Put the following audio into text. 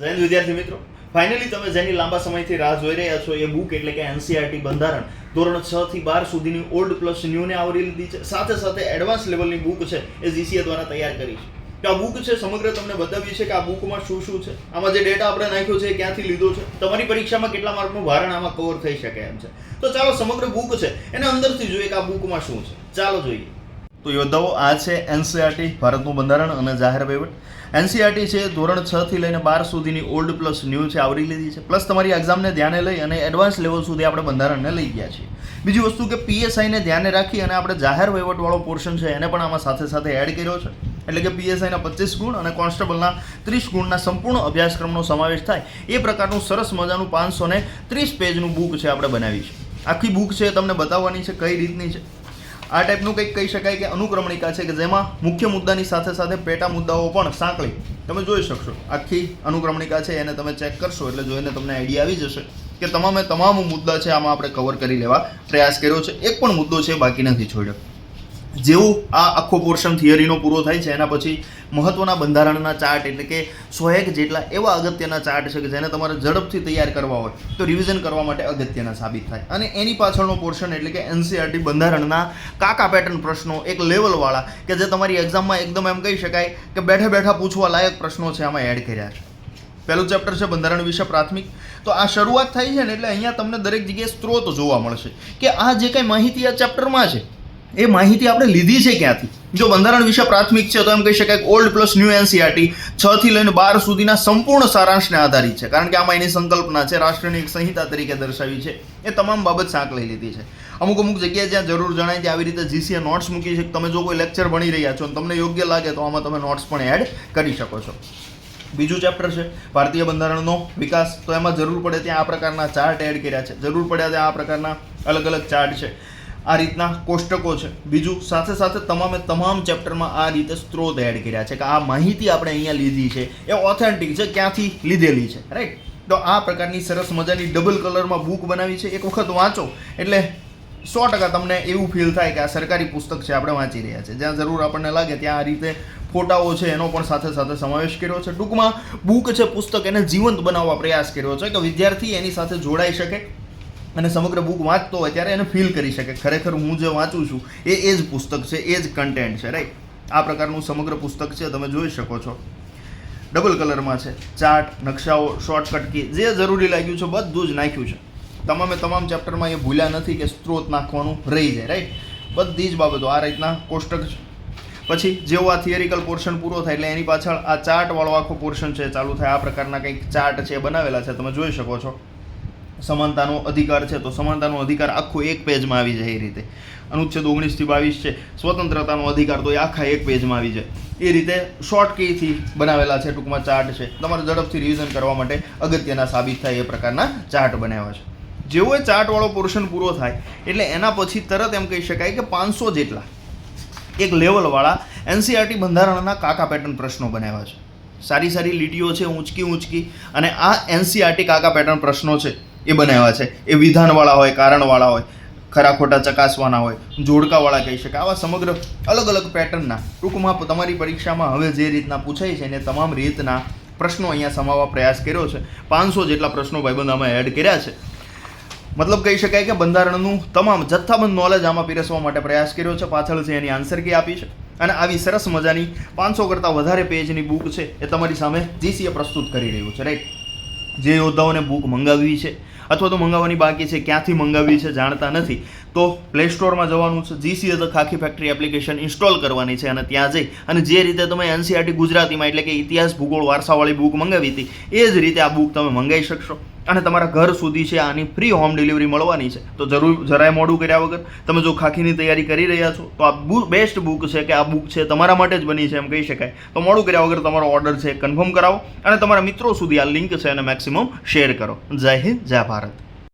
જૈન વિદ્યાર્થી મિત્રો. ફાઇનલી તમે જેની લાંબા સમયથી રાહ જોઈ રહ્યા છો એ બુક એટલે કે એનસીઆરટી બંધારણ ધોરણ છ થી બાર સુધીની ઓલ્ડ પ્લસ ન્યૂને આવરી લીધી છે. સાથે સાથે એડવાન્સ લેવલની બુક છે એ જીસીએ દ્વારા તૈયાર કરી છે. તો આ બુક છે સમગ્ર તમને બતાવી છે કે આ બુકમાં શું શું છે. આમાં જે ડેટા આપણે નાખ્યો છે એ ક્યાંથી લીધો છે. તમારી પરીક્ષામાં કેટલા માર્કનું ભારણ આમાં કવર થઈ શકે એમ છે. તો ચાલો સમગ્ર બુક છે એને અંદરથી જોઈએ કે આ બુકમાં શું છે. ચાલો જોઈએ. તો યોદ્ધાઓ આ છે એનસીઆરટી ભારતનું બંધારણ અને જાહેર વહીવટ. એનસીઆરટી છે, ધોરણ છ થી લઈને બાર સુધીની ઓલ્ડ પ્લસ ન્યૂ છે, આવરી લીધી છે. પ્લસ તમારી એક્ઝામને ધ્યાને લઈ અને એડવાન્સ લેવલ સુધી આપણે બંધારણને લઈ ગયા છીએ. બીજી વસ્તુ કે પીએસઆઈને ધ્યાને રાખી અને આપણે જાહેર વહીવટવાળો પોર્શન છે, એને પણ આમાં સાથે સાથે એડ કર્યો છે. એટલે કે પીએસઆઈના પચીસ ગુણ અને કોન્સ્ટેબલના ત્રીસ ગુણના સંપૂર્ણ અભ્યાસક્રમનો સમાવેશ થાય. એ પ્રકારનું સરસ મજાનું પાંચસો ત્રીસ પેજનું બુક છે, આપણે બનાવી છે. આખી બુક છે તમને બતાવવાની છે, કઈ રીતની છે? આ ટાઈપનું કંઈક કહી શકાય કે અનુક્રમણિકા છે કે જેમાં મુખ્ય મુદ્દાની સાથે સાથે પેટા મુદ્દાઓ પણ સાંકળી. તમે જોઈ શકશો. આખી અનુક્રમણિકા છે, એને તમે ચેક કરશો એટલે જોઈને તમને આઈડિયા આવી જશે કે તમામે તમામ મુદ્દા છે, આમાં આપણે કવર કરી લેવા પ્રયાસ કર્યો છે. એક પણ મુદ્દો છે, બાકી નથી છોડ્યો. જેવું આ આખો પોર્શન થિયરીનો પૂરો થાય છે, એના પછી મહત્વના બંધારણના ચાર્ટ એટલે કે સો એક જેટલા એવા અગત્યના ચાર્ટ છે કે જેને તમારે ઝડપથી તૈયાર કરવા હોય, તો રિવિઝન કરવા માટે અગત્યના સાબિત થાય. અને એની પાછળનો પોર્શન એટલે કે એનસીઆરટી બંધારણના કાકા પેટર્ન પ્રશ્નો, એક લેવલવાળા કે જે તમારી એક્ઝામમાં એકદમ એમ કહી શકાય કે બેઠા બેઠા પૂછવા લાયક પ્રશ્નો છે, આમાં એડ કર્યા છે. પહેલું ચેપ્ટર છે બંધારણ વિશે પ્રાથમિક. તો આ શરૂઆત થાય છે ને એટલે અહીંયા તમને દરેક જગ્યાએ સ્ત્રોત જોવા મળશે કે આ જે કંઈ માહિતી આ ચેપ્ટરમાં છે એ માહિતી આપણે લીધી છે ક્યાંથી? જો બંધારણ વિશે પ્રાથમિક છે તો એમ કહી શકાય ઓલ્ડ પ્લસ ન્યૂ એનસીઆરટી છ થી લઈને બાર સુધીના સંપૂર્ણ સારાંશને આધારિત છે. કારણ કે આમાં એની સંકલ્પના છે, રાષ્ટ્રની એક સંહિતા તરીકે દર્શાવી છે. એ તમામ બાબત સાંક લઈ લીધી છે. અમુક અમુક જગ્યાએ જ્યાં જરૂર જણાય ત્યાં આવી રીતે જીસીએ નોટ્સ મૂકી છે. તમે જો કોઈ લેક્ચર ભણી રહ્યા છો અને તમને યોગ્ય લાગે તો આમાં તમે નોટ્સ પણ એડ કરી શકો છો. બીજું ચેપ્ટર છે, ભારતીય બંધારણનો વિકાસ. તો એમાં જરૂર પડે ત્યાં આ પ્રકારના ચાર્ટ એડ કર્યા છે. જરૂર પડ્યા ત્યાં આ પ્રકારના અલગ અલગ ચાર્ટ છે. આ રીતના કોષ્ટકો છે. બીજું, સાથે સાથે તમામે તમામ ચેપ્ટરમાં આ રીતે સ્ત્રોત એડ કર્યા છે કે આ માહિતી આપણે અહીંયા લીધી છે. એ ઓથેન્ટિક છે, ક્યાંથી લીધેલી છે રાઈટ તો આ પ્રકારની સરસ મજાની ડબલ કલરમાં બુક બનાવી છે. એક વખત વાંચો, એટલે સો ટકા તમને એવું ફીલ થાય કે આ સરકારી પુસ્તક છે, આપણે વાંચી રહ્યા છે. જ્યાં જરૂર આપણને લાગે, ત્યાં આ રીતે ફોટાઓ છે, એનો પણ સાથે સાથે સમાવેશ કર્યો છે. ટૂંકમાં બુક છે પુસ્તક, એને જીવંત બનાવવા પ્રયાસ કર્યો છે કે વિદ્યાર્થી એની સાથે જોડાઈ શકે અને સમગ્ર બુક વાંચતો હોય ત્યારે એને ફીલ કરી શકે. ખરેખર હું જે વાંચું છું, એ એ જ પુસ્તક છે એ જ કન્ટેન્ટ છે રાઈટ આ પ્રકારનું સમગ્ર પુસ્તક છે, તમે જોઈ શકો છો. ડબલ કલરમાં છે. ચાર્ટ, નકશાઓ શોર્ટકટ કી જે જરૂરી લાગ્યું છે બધું જ નાખ્યું છે. તમામે તમામ ચેપ્ટરમાં એ ભૂલ્યા નથી કે સ્ત્રોત નાખવાનું રહી જાય રાઈટ બધી જ બાબતો આ રીતના કોષ્ટક છે. પછી જેવો આ થિયરિકલ પોર્શન પૂરો થાય એટલે એની પાછળ આ ચાર્ટવાળો આખો પોર્શન છે ચાલુ થાય. આ પ્રકારના કંઈક ચાર્ટ છે બનાવેલા છે, તમે જોઈ શકો છો. સમાનતાનો અધિકાર છે, તો સમાનતાનો અધિકાર આખો એક પેજમાં આવી જાય એ રીતે. અનુચ્છેદ ઓગણીસથી બાવીસ છે, સ્વતંત્રતાનો અધિકાર તો એ આખા એક પેજમાં આવી જાય. એ રીતે શોર્ટ કીથી બનાવેલા છે, ટૂંકમાં ચાર્ટ છે. તમારે ઝડપથી રિવિઝન કરવા માટે અગત્યના સાબિત થાય એ પ્રકારના ચાર્ટ બનાવ્યા છે. જેવો એ ચાર્ટવાળો પોર્શન પૂરો થાય, એટલે એના પછી તરત એમ કહી શકાય કે પાંચસો જેટલા એક લેવલવાળા એનસીઆરટી બંધારણના કાકા પેટર્ન પ્રશ્નો બનાવ્યા છે. સારી સારી લીટીઓ છે, ઊંચકી ઊંચકી, અને આ એનસીઆરટી કાકા પેટર્ન પ્રશ્નો છે. એ બનાવ્યા છે. એ વિધાનવાળા હોય, કારણવાળા હોય, ખરા ખોટા ચકાસવાના હોય, જોડકાવાળા કહી શકાય. આવા સમગ્ર અલગ અલગ પેટર્નના ટૂંકમાં તમારી પરીક્ષામાં હવે જે રીતના પૂછાય છે એને તમામ રીતના પ્રશ્નો અહીંયા સમાવવા પ્રયાસ કર્યો છે. પાંચસો જેટલા પ્રશ્નો ભાઈબંધ એડ કર્યા છે. મતલબ કહી શકાય કે બંધારણનું તમામ જથ્થાબંધ નોલેજ આમાં પીરસવા માટે પ્રયાસ કર્યો છે. પાછળ છે એની આન્સર કી આપી છે. અને આવી સરસ મજાની પાંચસો કરતાં વધારે પેજની બુક છે એ તમારી સામે જીસીએ પ્રસ્તુત કરી રહ્યું છે. રાઈટ જે યોદ્ધાઓને બુક મંગાવવી છે. અથવા તો મંગાવવાની બાકી છે, ક્યાંથી મંગાવવી છે જાણતા નથી. તો પ્લે સ્ટોરમાં જવાનું છે GCA the khaki factory application install કરવાની છે અને ત્યાં જઈ અને જે રીતે તમે એનસીઆરટી ગુજરાતીમાં એટલે કે ઇતિહાસ ભૂગોળ વારસાવાળી બુક મંગાવી હતી, એ જ રીતે આ બુક તમે મંગાવી શકશો. અને તમારા ઘર સુધી છે, આની ફ્રી હોમ ડિલિવરી મળવાની છે. તો જરૂર, જરાય મોડું કર્યા વગર તમે જો ખાખીની તૈયારી કરી રહ્યા છો, તો આ બેસ્ટ બુક છે કે આ બુક છે તમારા માટે જ બની છે એમ કહી શકાય. તો મોડું કર્યા વગર તમારો ઓર્ડર છે કન્ફર્મ કરાવો અને તમારા મિત્રો સુધી આ લિંક છે એને મેક્સિમમ શેર કરો. જય હિન્દ, જય ભારત.